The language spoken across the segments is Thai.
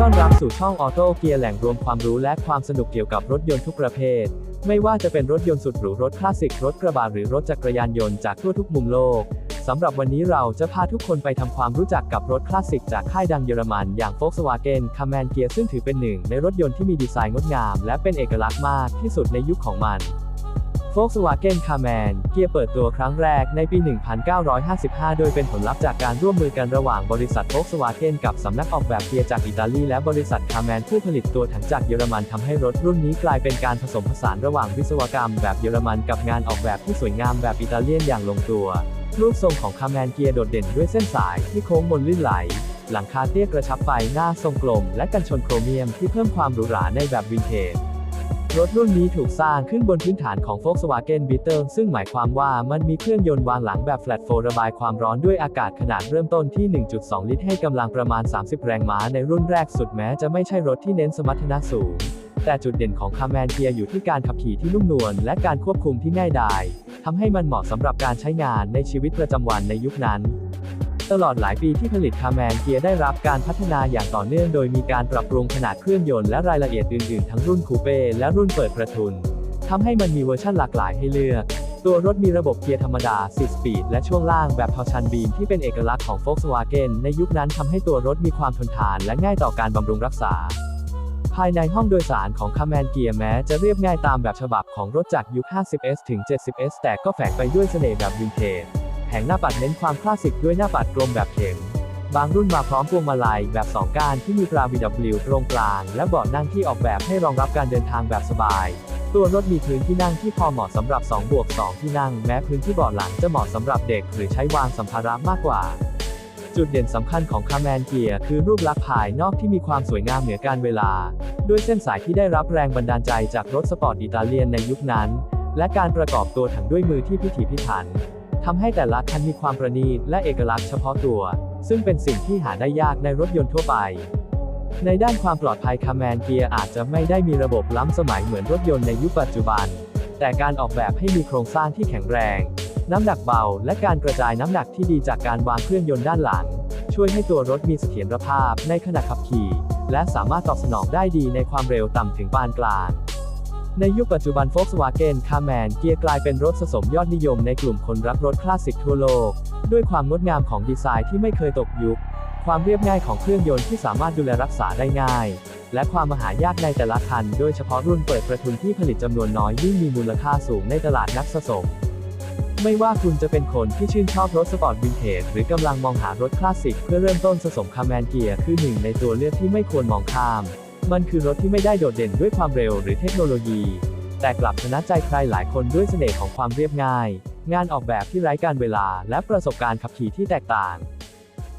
ต้อนรับสู่ช่องออโต้เกียร์แหล่งรวมความรู้และความสนุกเกี่ยวกับรถยนต์ทุกประเภท ไม่ว่าจะเป็นรถยนต์สุดหรูรถคลาสสิก รถกระบะหรือรถจักรยานยนต์จากทั่วทุกมุมโลกสำหรับวันนี้เราจะพาทุกคนไปทำความรู้จักกับรถคลาสสิกจากค่ายดังเยอรมันอย่าง Volkswagen c a m a n Gear ซึ่งถือเป็นหนึ่งในรถยนต์ที่มีดีไซน์งดงาม และเป็นเอกลักษณ์มากที่สุดในยุคของมัน Volkswagen c a m a n เกียร์เปิดตัวครั้งแรกในปี 1955 โดยเป็นผลลัพธ์จากการร่วมมือกันระหว่างบริษัท Volkswagen กับสำนักออกแบบเกียร์จากอิตาลีและบริษัท c a m a n ผู้ผลิตตัวถังจากเยอรมันทำให้รถรุ่นนี้กลายเป็นการผสมผสานระหว่างวิศวกรรมแบบเยอรมันกับงานออกแบบที่สวยงามแบบอิตาเลียนอย่างลงตัว รูปทรงของ c a m a n เกียร์โดดเด่นด้วยเส้นสายที่โค้งมนลื่นไหลหลังคาเตี้ยกระชับไฟหน้าทรงกลม และกันชนโครเมียมที่เพิ่มความหรูหราในแบบวินเทจ รถรุ่นนี้ถูกสร้างขึ้นบนพื้นฐานของ Volkswagen Beetle ซึ่งหมายความว่ามันมีเครื่องยนต์วางหลังแบบ Flat 4ระบายความร้อนด้วยอากาศขนาดเริ่มต้นที่ 1.2 ลิตรให้กำลังประมาณ 30 แรงม้าในรุ่นแรกสุดแม้จะไม่ใช่รถที่เน้นสมรรถนะสูง แต่จุดเด่นของคาแมนเกียอยู่ที่การขับขี่ที่นุ่มนวลและการควบคุมที่ง่ายดายทำให้มันเหมาะสำหรับการใช้งานในชีวิตประจำวันในยุคนั้น ตลอดหลายปีที่ผลิตคาแมนเกียร์ได้รับการพัฒนาอย่างต่อเนื่องโดยมีการปรับปรุงขนาดเครื่องยนต์และรายละเอียดอื่นๆ ทั้งรุ่นคูเป้และรุ่นเปิดประทุนทำให้มันมีเวอร์ชันหลากหลายให้เลือก ตัวรถมีระบบเกียร์ธรรมดา 4 สปีด และช่วงล่างแบบทอชันบีมที่เป็นเอกลักษณ์ของ Volkswagen ในยุคนั้นทำให้ตัวรถมีความทนทานและง่ายต่อการบำรุงรักษา ภายในห้องโดยสารของคาแมนเกียร์แม้จะเรียบง่ายตามแบบฉบับของรถจากยุค 50S ถึง 70S แต่ก็แฝงไปด้วยเสน่ห์แบบวินเทจ งหน้าปัดเน้นความคลาสสิกด้วยหน้าปัดกลมแบบเข็ม บางรุ่นมาพร้อมพวงมาลัยแบบ2ก้านที่มีตรา VW ตรงกลาง และเบาะนั่งที่ออกแบบให้รองรับการเดินทางแบบสบาย ตัวรถมีพื้นที่นั่งที่พอเหมาะสำหรับ2บวก2ที่นั่ง แม้พื้นที่เบาะหลังจะเหมาะสำหรับเด็กหรือใช้วางสัมภาระมากกว่าจุดเด่นสำคัญของคาแมนเกียร์คือรูปลักษณ์ภายนอกที่มีความสวยงามเหนือการเวลา ด้วยเส้นสายที่ได้รับแรงบันดาลใจจากรถสปอร์ตอิตาเลียนในยุคนั้น และการประกอบตัวถังด้วยมือที่พิถีพิถัน ทำให้แต่ละคันมีความประณีตและเอกลักษณ์เฉพาะตัว ซึ่งเป็นสิ่งที่หาได้ยากในรถยนต์ทั่วไป ในด้านความปลอดภัยคาแมนเกียร์อาจจะไม่ได้มีระบบล้ำสมัยเหมือนรถยนต์ในยุคปัจจุบัน แต่การออกแบบให้มีโครงสร้างที่แข็งแรง น้ำหนักเบา และการกระจายน้ำหนักที่ดีจากการวางเครื่องยนต์ด้านหลัง ช่วยให้ตัวรถมีเสถียรภาพในขณะขับขี่ และสามารถตอบสนองได้ดีในความเร็วต่ำถึงปานกลาง ในยุคปัจจุบัน Volkswagen c a m a n เกียร์กลายเป็นรถสะสมยอดนิยมในกลุ่มคนรักรถคลาสสิกทั่วโลก ด้วยความงดงามของดีไซน์ที่ไม่เคยตกยุค ความเรียบง่ายของเครื่องยนต์ที่สามารถดูแลรักษาได้ง่าย และความมหายากในแต่ละคัน โดยเฉพาะรุ่นเปิดประทุนที่ผลิตจำนวนน้อยยิ่งมีมูลค่าสูงในตลาดนักสะสม ไม่ว่าคุณจะเป็นคนที่ชื่นชอบรถสปอร์ตวินเทจหรือกำลังมองหารถคลาสสิกเพื่อเริ่มต้นสะสมคาแมนเกียร์คือหนึ่งในตัวเลือกที่ไม่ควรมองข้าม มันคือรถที่ไม่ได้โดดเด่นด้วยความเร็วหรือเทคโนโลยี แต่กลับชนะใจใครหลายคนด้วยเสน่ห์ของความเรียบง่าย งานออกแบบที่ไร้การเวลา และประสบการณ์ขับขี่ที่แตกต่าง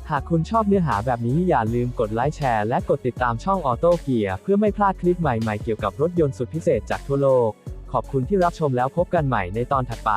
หากคุณชอบเนื้อหาแบบนี้อย่าลืมกดไลค์แชร์และกดติดตามช่องออโต้เกียร์เพื่อไม่พลาดคลิปใหม่ๆเกี่ยวกับรถยนต์สุดพิเศษจากทั่วโลก ขอบคุณที่รับชมแล้วพบกันใหม่ในตอนถัดไป